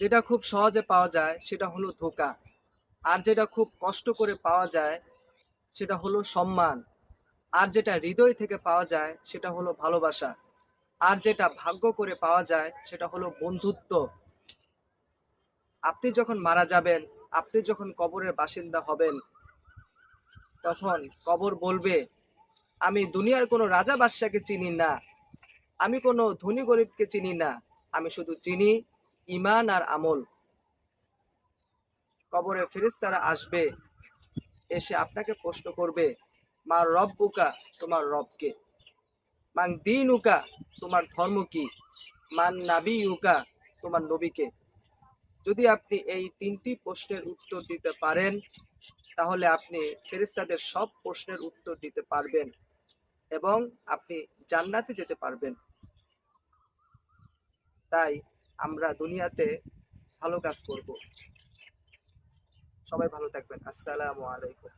যেটা খুব সহজে পাওয়া যায় সেটা হলো ধোকা। আর যেটা খুব কষ্ট করে পাওয়া যায় সেটা হলো সম্মান। আর যেটা হৃদয় থেকে পাওয়া যায় সেটা হলো ভালোবাসা। আর যেটা ভাগ্য করে পাওয়া যায় সেটা হলো বন্ধুত্ব। আপনি যখন মারা যাবেন, আপনি যখন কবরের বাসিন্দা হবেন, তখন কবর বলবে, আমি দুনিয়ার কোনো রাজা বাদশাকে চিনি না। আমি কোনো ধনী গরিবকে চিনি না। আমি শুধু চিনি ইমান আর আমল। কবরে ফেরেশতারা আসবে, এসে আপনাকে প্রশ্ন করবে মা রব্বুকা তোমার রবকে? মান দিন উকা তোমার ধর্ম কি? মান নাবি উকা তোমার নবীকে? যদি আপনি এই তিনটি প্রশ্নের উত্তর দিতে পারেন, তাহলে আপনি ফেরিস্তাদের সব প্রশ্নের উত্তর দিতে পারবেন এবং আপনি জান্নাতে যেতে পারবেন। তাই আমরা দুনিয়াতে ভালো কাজ করব। সবাই ভালো থাকবেন। আসসালামু আলাইকুম।